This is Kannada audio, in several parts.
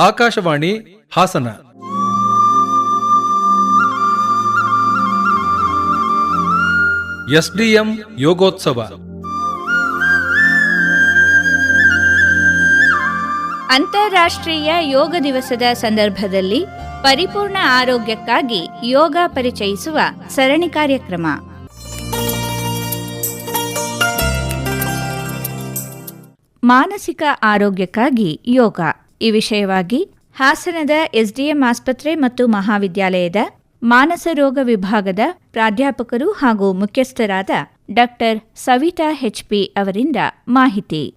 ಆಕಾಶವಾಣಿ ಹಾಸನ. ಎಸ್ಡಿಎಂ ಯೋಗೋತ್ಸವ. ಅಂತಾರಾಷ್ಟ್ರೀಯ ಯೋಗ ದಿವಸದ ಸಂದರ್ಭದಲ್ಲಿ ಪರಿಪೂರ್ಣ ಆರೋಗ್ಯಕ್ಕಾಗಿ ಯೋಗ ಪರಿಚಯಿಸುವ ಸರಣಿ ಕಾರ್ಯಕ್ರಮ. ಮಾನಸಿಕ ಆರೋಗ್ಯಕ್ಕಾಗಿ ಯೋಗ. ಈ ವಿಷಯವಾಗಿ ಹಾಸನದ ಎಸ್ಡಿಎಂ ಆಸ್ಪತ್ರೆ ಮತ್ತು ಮಹಾವಿದ್ಯಾಲಯದ ಮಾನಸ ರೋಗ ವಿಭಾಗದ ಪ್ರಾಧ್ಯಾಪಕರು ಹಾಗೂ ಮುಖ್ಯಸ್ಥರಾದ ಡಾಕ್ಟರ್ ಸವಿತಾ ಹೆಚ್ಪಿ ಅವರಿಂದ ಮಾಹಿತಿ.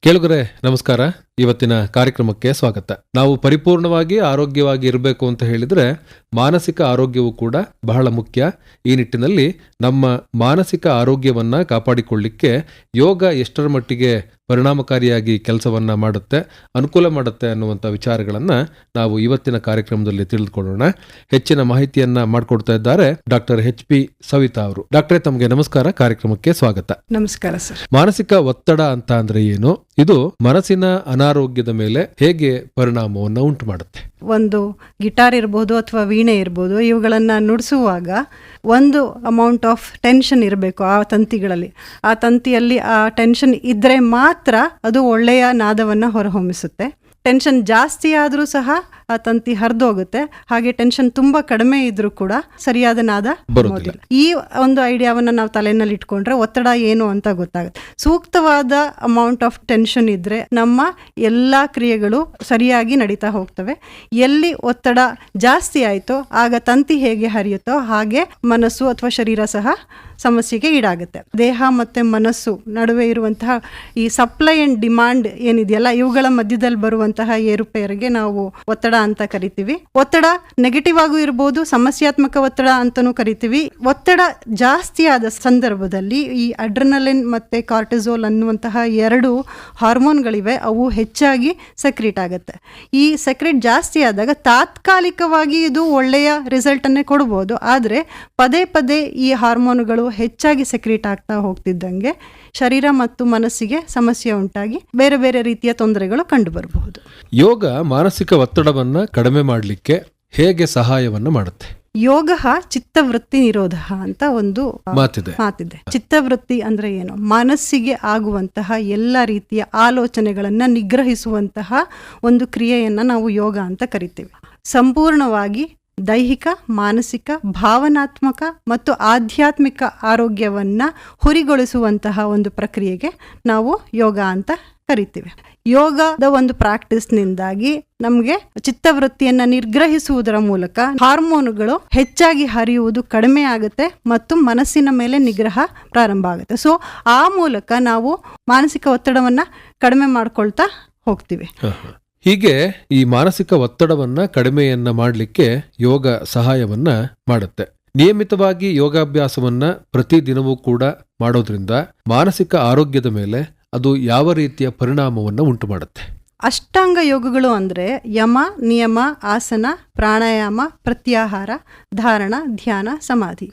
ಕೇಳುಗರೆ, ನಮಸ್ಕಾರ. ಇವತ್ತಿನ ಕಾರ್ಯಕ್ರಮಕ್ಕೆ ಸ್ವಾಗತ. ನಾವು ಪರಿಪೂರ್ಣವಾಗಿ ಆರೋಗ್ಯವಾಗಿ ಇರಬೇಕು ಅಂತ ಹೇಳಿದ್ರೆ ಮಾನಸಿಕ ಆರೋಗ್ಯವು ಕೂಡ ಬಹಳ ಮುಖ್ಯ. ಈ ನಿಟ್ಟಿನಲ್ಲಿ ನಮ್ಮ ಮಾನಸಿಕ ಆರೋಗ್ಯವನ್ನ ಕಾಪಾಡಿಕೊಳ್ಳಿಕ್ಕೆ ಯೋಗ ಎಷ್ಟರ ಮಟ್ಟಿಗೆ ಪರಿಣಾಮಕಾರಿಯಾಗಿ ಕೆಲಸವನ್ನ ಮಾಡುತ್ತೆ ಅನುಕೂಲ ಮಾಡುತ್ತೆ ಅನ್ನುವಂಥ ವಿಚಾರಗಳನ್ನ ನಾವು ಇವತ್ತಿನ ಕಾರ್ಯಕ್ರಮದಲ್ಲಿ ತಿಳಿದುಕೊಳ್ಳೋಣ. ಹೆಚ್ಚಿನ ಮಾಹಿತಿಯನ್ನ ಮಾಡಿಕೊಡ್ತಾ ಇದ್ದಾರೆ ಡಾಕ್ಟರ್ ಎಚ್ ಪಿ ಸವಿತಾ ಅವರು. ಡಾಕ್ಟರ್ ತಮಗೆ ನಮಸ್ಕಾರ. ಕಾರ್ಯಕ್ರಮಕ್ಕೆ ಸ್ವಾಗತ. ನಮಸ್ಕಾರ ಸರ್. ಮಾನಸಿಕ ಒತ್ತಡ ಅಂತ ಅಂದ್ರೆ ಏನು? ಇದು ಮನಸ್ಸಿನ ಅನಾರೋಗ್ಯದ ಮೇಲೆ ಹೇಗೆ ಪರಿಣಾಮವನ್ನು ಉಂಟು ಮಾಡುತ್ತೆ ಒಂದು ಗಿಟಾರ್ ಇರ್ಬೋದು ಅಥವಾ ವೀಣೆ ಇರ್ಬೋದು, ಇವುಗಳನ್ನು ನುಡಿಸುವಾಗ ಒಂದು ಅಮೌಂಟ್ ಆಫ್ ಟೆನ್ಷನ್ ಇರಬೇಕು ಆ ತಂತಿಗಳಲ್ಲಿ. ಆ ತಂತಿಯಲ್ಲಿ ಆ ಟೆನ್ಷನ್ ಇದ್ದರೆ ಮಾತ್ರ ಅದು ಒಳ್ಳೆಯ ನಾದವನ್ನು ಹೊರಹೊಮ್ಮಿಸುತ್ತೆ. ಟೆನ್ಷನ್ ಜಾಸ್ತಿ ಆದರೂ ಸಹ ಆ ತಂತಿ ಹರಿದೋಗುತ್ತೆ. ಹಾಗೆ ಟೆನ್ಷನ್ ತುಂಬಾ ಕಡಿಮೆ ಇದ್ರೂ ಕೂಡ ಸರಿಯಾದ ನಾದ. ಈ ಒಂದು ಐಡಿಯಾವನ್ನ ನಾವು ತಲೆಯಲ್ಲಿ ಇಟ್ಕೊಂಡ್ರೆ ಒತ್ತಡ ಏನು ಅಂತ ಗೊತ್ತಾಗುತ್ತೆ. ಸೂಕ್ತವಾದ ಅಮೌಂಟ್ ಆಫ್ ಟೆನ್ಷನ್ ಇದ್ರೆ ನಮ್ಮ ಎಲ್ಲಾ ಕ್ರಿಯೆಗಳು ಸರಿಯಾಗಿ ನಡೀತಾ ಹೋಗ್ತವೆ. ಎಲ್ಲಿ ಒತ್ತಡ ಜಾಸ್ತಿ ಆಯ್ತೋ ಆಗ ತಂತಿ ಹೇಗೆ ಹರಿಯುತ್ತೋ ಹಾಗೆ ಮನಸ್ಸು ಅಥವಾ ಶರೀರ ಸಹ ಸಮಸ್ಯೆಗೆ ಈಡಾಗುತ್ತೆ. ದೇಹ ಮತ್ತೆ ಮನಸ್ಸು ನಡುವೆ ಇರುವಂತಹ ಈ ಸಪ್ಲೈ ಅಂಡ್ ಡಿಮಾಂಡ್ ಏನಿದೆಯಲ್ಲ ಇವುಗಳ ಮಧ್ಯದಲ್ಲಿ ಬರುವಂತಹ ಏರುಪೇರಿಗೆ ನಾವು ಒತ್ತಡ ಅಂತ ಕರಿತೀವಿ. ಒತ್ತಡ ನೆಗೆಟಿವ್ ಆಗೂ ಇರಬಹುದು ಸಮಸ್ಯಾತ್ಮಕ ಒತ್ತಡ ಅಂತಾನೂ ಕರಿತೀವಿ. ಒತ್ತಡ ಜಾಸ್ತಿ ಆದ ಸಂದರ್ಭದಲ್ಲಿ ಈ ಅಡ್ರನಲಿನ್ ಮತ್ತೆ ಕಾರ್ಟಿಸೋಲ್ ಅನ್ನುವಂತಹ ಎರಡು ಹಾರ್ಮೋನ್ಗಳಿವೆ ಅವು ಹೆಚ್ಚಾಗಿ ಸಕ್ರೀಟ್ ಆಗುತ್ತೆ. ಈ ಸಕ್ರೀಟ್ ಜಾಸ್ತಿ ಆದಾಗ ತಾತ್ಕಾಲಿಕವಾಗಿ ಇದು ಒಳ್ಳೆಯ ರಿಸಲ್ಟ್ ಅನ್ನೇ ಕೊಡ್ಬೋದು. ಆದರೆ ಪದೇ ಪದೇ ಈ ಹಾರ್ಮೋನ್ಗಳು ಹೆಚ್ಚಾಗಿ ಸಕ್ರೀಟ್ ಆಗ್ತಾ ಹೋಗ್ತಿದ್ದಂಗೆ ಶರೀರ ಮತ್ತು ಮನಸ್ಸಿಗೆ ಸಮಸ್ಯೆ ಉಂಟಾಗಿ ಬೇರೆ ಬೇರೆ ರೀತಿಯ ತೊಂದರೆಗಳು ಕಂಡು ಬರಬಹುದು ಯೋಗ ಮಾನಸಿಕ ಒತ್ತಡವನ್ನ ಕಡಿಮೆ ಮಾಡಲಿಕ್ಕೆ ಹೇಗೆ ಸಹಾಯವನ್ನು ಮಾಡುತ್ತೆ? ಯೋಗ ಚಿತ್ತವೃತ್ತಿ ನಿರೋಧ ಅಂತ ಒಂದು ಮಾತಿದೆ. ಮಾತಿದೆ. ಚಿತ್ತವೃತ್ತಿ ಅಂದ್ರೆ ಏನು? ಮನಸ್ಸಿಗೆ ಆಗುವಂತಹ ಎಲ್ಲ ರೀತಿಯ ಆಲೋಚನೆಗಳನ್ನ ನಿಗ್ರಹಿಸುವಂತಹ ಒಂದು ಕ್ರಿಯೆಯನ್ನ ನಾವು ಯೋಗ ಅಂತ ಕರಿತೀವಿ. ಸಂಪೂರ್ಣವಾಗಿ ದೈಹಿಕ ಮಾನಸಿಕ ಭಾವನಾತ್ಮಕ ಮತ್ತು ಆಧ್ಯಾತ್ಮಿಕ ಆರೋಗ್ಯವನ್ನ ಹುರಿಗೊಳಿಸುವಂತಹ ಒಂದು ಪ್ರಕ್ರಿಯೆಗೆ ನಾವು ಯೋಗ ಅಂತ ಕರಿತೀವಿ. ಯೋಗದ ಒಂದು ಪ್ರಾಕ್ಟೀಸ್ನಿಂದಾಗಿ ನಮಗೆ ಚಿತ್ತವೃತ್ತಿಯನ್ನ ನಿರ್ಗ್ರಹಿಸುವುದರ ಮೂಲಕ ಹಾರ್ಮೋನುಗಳು ಹೆಚ್ಚಾಗಿ ಹರಿಯುವುದು ಕಡಿಮೆ ಆಗುತ್ತೆ ಮತ್ತು ಮನಸ್ಸಿನ ಮೇಲೆ ನಿಗ್ರಹ ಪ್ರಾರಂಭ ಆಗುತ್ತೆ. ಸೊ ಆ ಮೂಲಕ ನಾವು ಮಾನಸಿಕ ಒತ್ತಡವನ್ನ ಕಡಿಮೆ ಮಾಡ್ಕೊಳ್ತಾ ಹೋಗ್ತೀವಿ. ಹೀಗೆ ಈ ಮಾನಸಿಕ ಒತ್ತಡವನ್ನ ಕಡಿಮೆಯನ್ನ ಮಾಡಲಿಕ್ಕೆ ಯೋಗ ಸಹಾಯವನ್ನ ಮಾಡುತ್ತೆ. ನಿಯಮಿತವಾಗಿ ಯೋಗಾಭ್ಯಾಸವನ್ನ ಪ್ರತಿದಿನವೂ ಕೂಡ ಮಾಡೋದ್ರಿಂದ ಮಾನಸಿಕ ಆರೋಗ್ಯದ ಮೇಲೆ ಅದು ಯಾವ ರೀತಿಯ ಪರಿಣಾಮವನ್ನು ಉಂಟು ಮಾಡುತ್ತೆ ಅಷ್ಟಾಂಗ ಯೋಗಗಳು ಅಂದರೆ ಯಮ ನಿಯಮ ಆಸನ ಪ್ರಾಣಾಯಾಮ ಪ್ರತ್ಯಾಹಾರ ಧಾರಣ ಧ್ಯಾನ ಸಮಾಧಿ.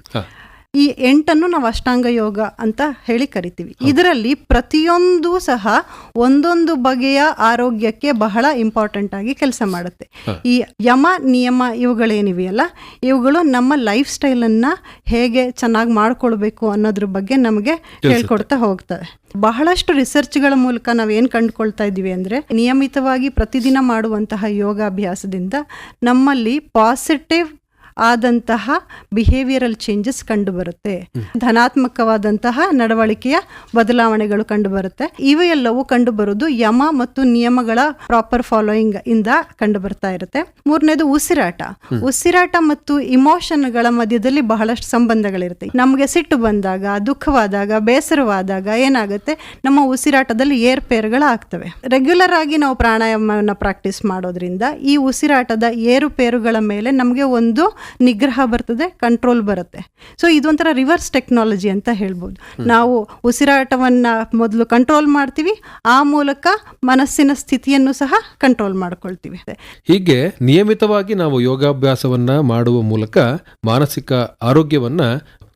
ಈ ಎಂಟನ್ನು ನಾವು ಅಷ್ಟಾಂಗ ಯೋಗ ಅಂತ ಹೇಳಿ ಕರಿತೀವಿ. ಇದರಲ್ಲಿ ಪ್ರತಿಯೊಂದು ಸಹ ಒಂದೊಂದು ಬಗೆಯ ಆರೋಗ್ಯಕ್ಕೆ ಬಹಳ ಇಂಪಾರ್ಟೆಂಟ್ ಆಗಿ ಕೆಲಸ ಮಾಡುತ್ತೆ. ಈ ಯಮ ನಿಯಮ ಇವುಗಳೇನಿವೆಯಲ್ಲ ಇವುಗಳು ನಮ್ಮ ಲೈಫ್ ಸ್ಟೈಲನ್ನು ಹೇಗೆ ಚೆನ್ನಾಗಿ ಮಾಡ್ಕೊಳ್ಬೇಕು ಅನ್ನೋದ್ರ ಬಗ್ಗೆ ನಮಗೆ ಹೇಳ್ಕೊಡ್ತಾ ಹೋಗ್ತವೆ. ಬಹಳಷ್ಟು ರಿಸರ್ಚ್ಗಳ ಮೂಲಕ ನಾವು ಏನು ಕಂಡುಕೊಳ್ತಾ ಇದ್ದೀವಿ ಅಂದರೆ ನಿಯಮಿತವಾಗಿ ಪ್ರತಿದಿನ ಮಾಡುವಂತಹ ಯೋಗಾಭ್ಯಾಸದಿಂದ ನಮ್ಮಲ್ಲಿ ಪಾಸಿಟಿವ್ ಆದಂತಹ ಬಿಹೇವಿಯರಲ್ ಚೇಂಜಸ್ ಕಂಡುಬರುತ್ತೆ. ಧನಾತ್ಮಕವಾದಂತಹ ನಡವಳಿಕೆಯ ಬದಲಾವಣೆಗಳು ಕಂಡುಬರುತ್ತೆ. ಇವೆಲ್ಲವೂ ಕಂಡುಬರುವುದು ಯಮ ಮತ್ತು ನಿಯಮಗಳ ಪ್ರಾಪರ್ ಫಾಲೋಯಿಂಗ್ ಇಂದ ಕಂಡು ಬರ್ತಾ ಇರುತ್ತೆ. ಮೂರನೇದು ಉಸಿರಾಟ. ಉಸಿರಾಟ ಮತ್ತು ಇಮೋಷನ್ಗಳ ಮಧ್ಯದಲ್ಲಿ ಬಹಳಷ್ಟು ಸಂಬಂಧಗಳಿರುತ್ತೆ. ನಮಗೆ ಸಿಟ್ಟು ಬಂದಾಗ ದುಃಖವಾದಾಗ ಬೇಸರವಾದಾಗ ಏನಾಗುತ್ತೆ? ನಮ್ಮ ಉಸಿರಾಟದಲ್ಲಿ ಏರ್ಪೇರುಗಳು ಆಗ್ತವೆ. ರೆಗ್ಯುಲರ್ ಆಗಿ ನಾವು ಪ್ರಾಣಾಯಾಮವನ್ನು ಪ್ರಾಕ್ಟೀಸ್ ಮಾಡೋದ್ರಿಂದ ಈ ಉಸಿರಾಟದ ಏರುಪೇರುಗಳ ಮೇಲೆ ನಮಗೆ ಒಂದು ನಿಗ್ರಹ ಬರ್ತದೆ ಕಂಟ್ರೋಲ್ ಬರುತ್ತೆ. ಸೊ ಇದೊಂಥರ ರಿವರ್ಸ್ ಟೆಕ್ನಾಲಜಿ ಅಂತ ಹೇಳ್ಬೋದು. ನಾವು ಉಸಿರಾಟವನ್ನು ಮೊದಲು ಕಂಟ್ರೋಲ್ ಮಾಡ್ತೀವಿ ಆ ಮೂಲಕ ಮನಸ್ಸಿನ ಸ್ಥಿತಿಯನ್ನು ಸಹ ಕಂಟ್ರೋಲ್ ಮಾಡ್ಕೊಳ್ತೀವಿ. ಹೀಗೆ ನಿಯಮಿತವಾಗಿ ನಾವು ಯೋಗಾಭ್ಯಾಸವನ್ನ ಮಾಡುವ ಮೂಲಕ ಮಾನಸಿಕ ಆರೋಗ್ಯವನ್ನ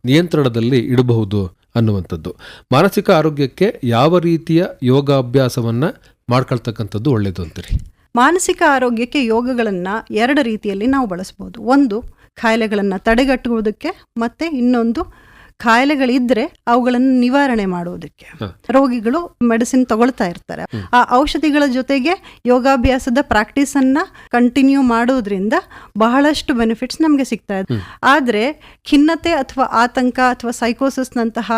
ನಿಯಂತ್ರಣದಲ್ಲಿ ಇಡಬಹುದು ಅನ್ನುವಂಥದ್ದು. ಮಾನಸಿಕ ಆರೋಗ್ಯಕ್ಕೆ ಯಾವ ರೀತಿಯ ಯೋಗಾಭ್ಯಾಸವನ್ನ ಮಾಡ್ಕೊಳ್ತಕ್ಕಂಥದ್ದು ಒಳ್ಳೆಯದು ಅಂತೀರಿ? ಮಾನಸಿಕ ಆರೋಗ್ಯಕ್ಕೆ ಯೋಗಗಳನ್ನು ಎರಡು ರೀತಿಯಲ್ಲಿ ನಾವು ಬಳಸ್ಬೋದು. ಒಂದು ಕಾಯಿಲೆಗಳನ್ನು ತಡೆಗಟ್ಟುವುದಕ್ಕೆ ಮತ್ತು ಇನ್ನೊಂದು ಕಾಯಿಲೆಗಳಿದ್ರೆ ಅವುಗಳನ್ನು ನಿವಾರಣೆ ಮಾಡುವುದಕ್ಕೆ ರೋಗಿಗಳು ಮೆಡಿಸಿನ್ ತಗೊಳ್ತಾ ಇರ್ತಾರೆ. ಆ ಔಷಧಿಗಳ ಜೊತೆಗೆ ಯೋಗಾಭ್ಯಾಸದ ಪ್ರಾಕ್ಟೀಸ್ ಅನ್ನ ಕಂಟಿನ್ಯೂ ಮಾಡೋದ್ರಿಂದ ಬಹಳಷ್ಟು ಬೆನಿಫಿಟ್ಸ್ ನಮಗೆ ಸಿಗ್ತಾ ಇದೆ. ಆದರೆ ಖಿನ್ನತೆ ಅಥವಾ ಆತಂಕ ಅಥವಾ ಸೈಕೋಸಿಸ್ನಂತಹ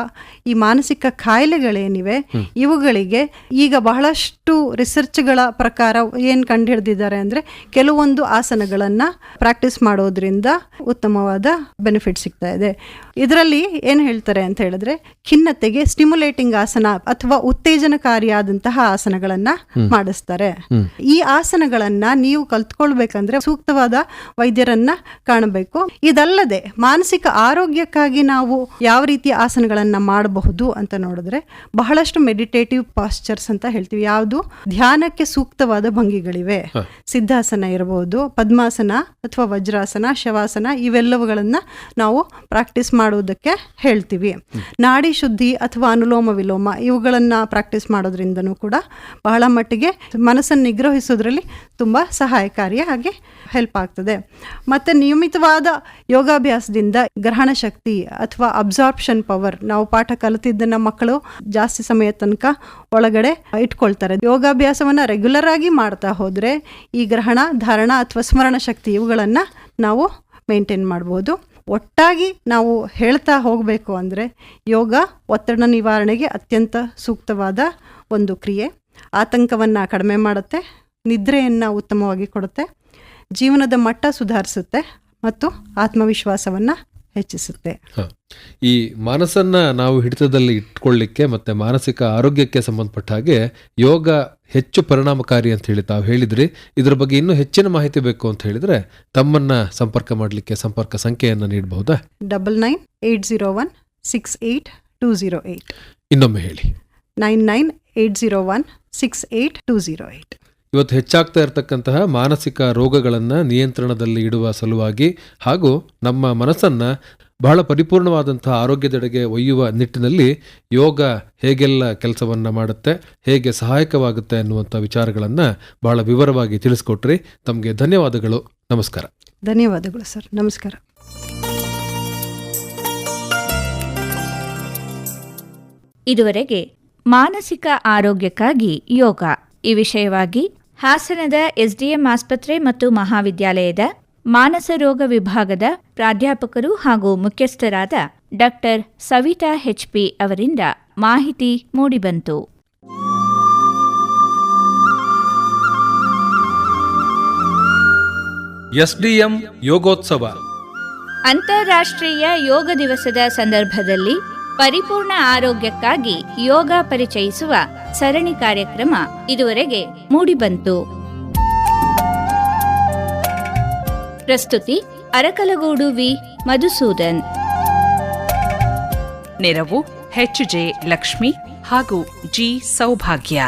ಈ ಮಾನಸಿಕ ಕಾಯಿಲೆಗಳೇನಿವೆ ಇವುಗಳಿಗೆ ಈಗ ಬಹಳಷ್ಟು ರಿಸರ್ಚ್ಗಳ ಪ್ರಕಾರ ಏನು ಕಂಡುಹಿಡಿದಿದ್ದಾರೆ ಅಂದರೆ ಕೆಲವೊಂದು ಆಸನಗಳನ್ನು ಪ್ರಾಕ್ಟೀಸ್ ಮಾಡೋದ್ರಿಂದ ಉತ್ತಮವಾದ ಬೆನಿಫಿಟ್ ಸಿಗ್ತಾ ಇದೆ. ಇದರಲ್ಲಿ ಏನು ಹೇಳ್ತಾರೆ ಅಂತ ಹೇಳಿದ್ರೆ ಖಿನ್ನತೆಗೆ ಸ್ಟಿಮ್ಯುಲೇಟಿಂಗ್ ಆಸನ ಅಥವಾ ಉತ್ತೇಜನಕಾರಿಯಾದಂತಹ ಆಸನಗಳನ್ನ ಮಾಡಿಸ್ತಾರೆ. ಈ ಆಸನಗಳನ್ನ ನೀವು ಕಲ್ತ್ಕೊಳ್ಬೇಕಂದ್ರೆ ಸೂಕ್ತವಾದ ವೈದ್ಯರನ್ನ ಕಾಣಬೇಕು. ಇದಲ್ಲದೆ ಮಾನಸಿಕ ಆರೋಗ್ಯಕ್ಕಾಗಿ ನಾವು ಯಾವ ರೀತಿಯ ಆಸನಗಳನ್ನ ಮಾಡಬಹುದು ಅಂತ ನೋಡಿದ್ರೆ ಬಹಳಷ್ಟು ಮೆಡಿಟೇಟಿವ್ ಪಾಸ್ಚರ್ಸ್ ಅಂತ ಹೇಳ್ತೀವಿ. ಯಾವುದು? ಧ್ಯಾನಕ್ಕೆ ಸೂಕ್ತವಾದ ಭಂಗಿಗಳಿವೆ. ಸಿದ್ಧಾಸನ ಇರಬಹುದು ಪದ್ಮಾಸನ ಅಥವಾ ವಜ್ರಾಸನ ಶವಾಸನ ಇವೆಲ್ಲವುಗಳನ್ನ ನಾವು ಪ್ರಾಕ್ಟೀಸ್ ಮಾಡುವುದಕ್ಕೆ ಹೇಳ್ತೀವಿ. ನಾಡಿ ಶುದ್ಧಿ ಅಥವಾ ಅನುಲೋಮ ವಿಲೋಮ ಇವುಗಳನ್ನು ಪ್ರಾಕ್ಟೀಸ್ ಮಾಡೋದ್ರಿಂದನೂ ಕೂಡ ಬಹಳ ಮಟ್ಟಿಗೆ ಮನಸ್ಸನ್ನು ನಿಗ್ರಹಿಸೋದ್ರಲ್ಲಿ ತುಂಬ ಸಹಾಯಕಾರಿಯಾಗಿ ಹೆಲ್ಪ್ ಆಗ್ತದೆ. ಮತ್ತು ನಿಯಮಿತವಾದ ಯೋಗಾಭ್ಯಾಸದಿಂದ ಗ್ರಹಣ ಶಕ್ತಿ ಅಥವಾ ಅಬ್ಸಾರ್ಪ್ಷನ್ ಪವರ್ ನಾವು ಪಾಠ ಕಲಿತಿದ್ದನ್ನು ಮಕ್ಕಳು ಜಾಸ್ತಿ ಸಮಯ ತನಕ ಒಳಗಡೆ ಇಟ್ಕೊಳ್ತಾರೆ. ಯೋಗಾಭ್ಯಾಸವನ್ನು ರೆಗ್ಯುಲರ್ ಆಗಿ ಮಾಡ್ತಾ ಹೋದರೆ ಈ ಗ್ರಹಣ, ಧಾರಣ ಅಥವಾ ಸ್ಮರಣ ಶಕ್ತಿ ಇವುಗಳನ್ನು ನಾವು ಮೇಂಟೈನ್ ಮಾಡ್ಬೋದು. ಒಟ್ಟಾಗಿ ನಾವು ಹೇಳ್ತಾ ಹೋಗಬೇಕು ಅಂದರೆ ಯೋಗ ಒತ್ತಡ ನಿವಾರಣೆಗೆ ಅತ್ಯಂತ ಸೂಕ್ತವಾದ ಒಂದು ಕ್ರಿಯೆ. ಆತಂಕವನ್ನು ಕಡಿಮೆ ಮಾಡುತ್ತೆ, ನಿದ್ರೆಯನ್ನು ಉತ್ತಮವಾಗಿ ಕೊಡುತ್ತೆ, ಜೀವನದ ಮಟ್ಟ ಸುಧಾರಿಸುತ್ತೆ ಮತ್ತು ಆತ್ಮವಿಶ್ವಾಸವನ್ನು ಹೆಚ್ಚಿಸುತ್ತೆ. ಹ. ಈ ಮನಸ್ಸನ್ನ ನಾವು ಹಿಡಿತದಲ್ಲಿ ಇಟ್ಕೊಳ್ಳಿಕ್ಕೆ ಮತ್ತೆ ಮಾನಸಿಕ ಆರೋಗ್ಯಕ್ಕೆ ಸಂಬಂಧಪಟ್ಟ ಹಾಗೆ ಯೋಗ ಹೆಚ್ಚು ಪರಿಣಾಮಕಾರಿ ಅಂತ ಹೇಳಿ ತಾವು ಹೇಳಿದ್ರಿ. ಇದ್ರ ಬಗ್ಗೆ ಇನ್ನೂ ಹೆಚ್ಚಿನ ಮಾಹಿತಿ ಬೇಕು ಅಂತ ಹೇಳಿದ್ರೆ ತಮ್ಮನ್ನ ಸಂಪರ್ಕ ಮಾಡಲಿಕ್ಕೆ ಸಂಪರ್ಕ ಸಂಖ್ಯೆಯನ್ನು ನೀಡಬಹುದಾ? Double nine eight zero one six eight two zero eight ಇನ್ನೊಮ್ಮೆ ಹೇಳಿ. Nine nine eight zero one six eight two zero eight ಇವತ್ತು ಹೆಚ್ಚಾಗ್ತಾ ಇರತಕ್ಕಂತಹ ಮಾನಸಿಕ ರೋಗಗಳನ್ನು ನಿಯಂತ್ರಣದಲ್ಲಿ ಇಡುವ ಸಲುವಾಗಿ ಹಾಗೂ ನಮ್ಮ ಮನಸ್ಸನ್ನು ಬಹಳ ಪರಿಪೂರ್ಣವಾದಂತಹ ಆರೋಗ್ಯದೆಡೆಗೆ ಒಯ್ಯುವ ನಿಟ್ಟಿನಲ್ಲಿ ಯೋಗ ಹೇಗೆಲ್ಲ ಕೆಲಸವನ್ನು ಮಾಡುತ್ತೆ ಹೇಗೆ ಸಹಾಯಕವಾಗುತ್ತೆ ಅನ್ನುವಂಥ ವಿಚಾರಗಳನ್ನು ಬಹಳ ವಿವರವಾಗಿ ತಿಳಿಸ್ಕೊಟ್ರಿ. ತಮಗೆ ಧನ್ಯವಾದಗಳು. ನಮಸ್ಕಾರ. ಧನ್ಯವಾದಗಳು ಸರ್. ನಮಸ್ಕಾರ. ಇದುವರೆಗೆ ಮಾನಸಿಕ ಆರೋಗ್ಯಕ್ಕಾಗಿ ಯೋಗ ಈ ವಿಷಯವಾಗಿ ಹಾಸನದ ಎಸ್ಡಿಎಂ ಆಸ್ಪತ್ರೆ ಮತ್ತು ಮಹಾವಿದ್ಯಾಲಯದ ಮಾನಸ ರೋಗ ವಿಭಾಗದ ಪ್ರಾಧ್ಯಾಪಕರು ಹಾಗೂ ಮುಖ್ಯಸ್ಥರಾದ ಡಾಕ್ಟರ್ ಸವಿತಾ ಹೆಚ್ಪಿ ಅವರಿಂದ ಮಾಹಿತಿ ಮೂಡಿಬಂತು. ಎಸ್ಡಿಎಂ ಯೋಗೋತ್ಸವ. ಅಂತಾರಾಷ್ಟ್ರೀಯ ಯೋಗ ದಿವಸದ ಸಂದರ್ಭದಲ್ಲಿ ಪರಿಪೂರ್ಣ ಆರೋಗ್ಯಕ್ಕಾಗಿ ಯೋಗ ಪರಿಚಯಿಸುವ ಸರಣಿ ಕಾರ್ಯಕ್ರಮ ಇದುವರೆಗೆ ಮೂಡಿಬಂತು. ಪ್ರಸ್ತುತಿ ಅರಕಲಗೋಡು ವಿ. ಮಧುಸೂದನ್. ನೆರವು ಎಚ್. ಜೆ. ಲಕ್ಷ್ಮಿ ಹಾಗೂ ಜಿ. ಸೌಭಾಗ್ಯ.